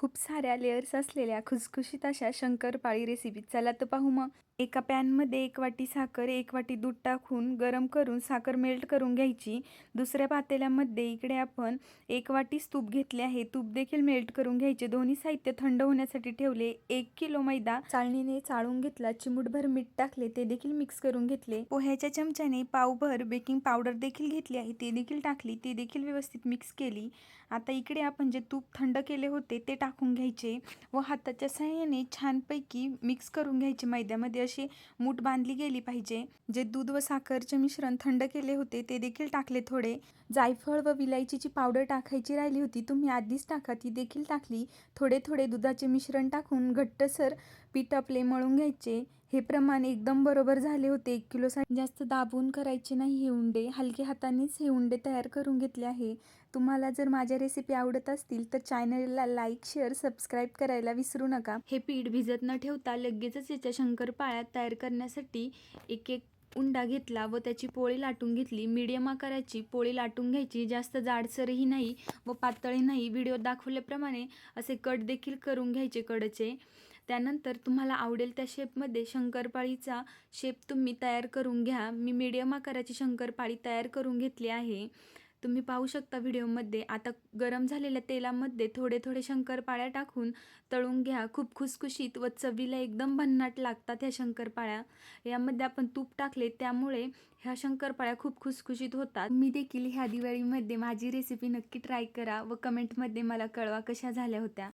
खूप साऱ्या लेयर्स असलेल्या खुसखुशीत अशा शंकरपाळी रेसिपी चला तर पाहू मग. एका पॅनमध्ये एक वाटी साखर एक वाटी दूध टाकून गरम करून साखर मेल्ट करून घ्यायची. दुसऱ्या पातेल्यामध्ये इकडे आपण एक वाटी तूप घेतले आहे. तूप देखील मेल्ट करून घ्यायचे. दोन्ही साहित्य थंड होण्यासाठी ठेवले. एक किलो मैदा चाळणीने चाळून घेतला. चिमूटभर मीठ टाकले. ते देखील मिक्स करून घेतले. पोह्याच्या चमच्याने पावभर बेकिंग पावडर देखील घेतली आहे. ते देखील टाकली. ते देखील व्यवस्थित मिक्स केली. आता इकडे आपण जे तूप थंड केले होते ते टाक टाकून घ्यायचे व हाताच्या सहाय्याने छानपैकी मिक्स करून घ्यायचे. मैद्यामध्ये अशी मूठ बांधली गेली पाहिजे. जे दूध व साखरचे मिश्रण थंड केले होते ते देखील टाकले थोडे. जायफळ व विलायचीची पावडर टाकायची राहिली होती तुम्ही आधीच टाका. ती देखील टाकली. थोडे थोडे दुधाचे मिश्रण टाकून घट्टसर पीठ आपले मळून घ्यायचे. हे प्रमाण एकदम बरोबर झाले होते. एक किलोसाठी जास्त दाबून करायचे नाही हे उंडे. हलके हातानेच हे उंडे तयार करून घेतले आहे. तुम्हाला जर माझ्या रेसिपी आवडत असतील तर चॅनलला लाईक शेअर सबस्क्राईब करायला विसरू नका. हे पीठ भिजत न ठेवता लगेचच याच्या शंकरपाळ्या तयार करण्यासाठी एक एक उंडा घेतला व त्याची पोळी लाटून घेतली. मीडियम आकाराची पोळी लाटून घ्यायची. जास्त जाडसरही नाही व पातळी नाही. व्हिडिओ दाखवल्याप्रमाणे असे कट देखील करून घ्यायचे कडचे. त्यानंतर तुम्हाला आवडेल त्या शेपमध्ये शंकरपाळीचा शेप तुम्ही तयार करून घ्या. मी मीडियम आकाराची शंकरपाळी तयार करून घेतली आहे. तुम्ही पाहू शकता व्हिडिओमध्ये. आता गरम झालेल्या तेलामध्ये थोडे थोडे शंकरपाळ्या टाकून तळून घ्या. खूप खुसखुशीत व चवीला एकदम भन्नाट लागतात ह्या शंकरपाळ्या. यामध्ये आपण तूप टाकले त्यामुळे ह्या शंकरपाळ्या खूप खुसखुशीत होतात. मी देखील ह्या दिवाळीमध्ये माझी रेसिपी नक्की ट्राय करा व कमेंटमध्ये मला कळवा कशा झाल्या होत्या.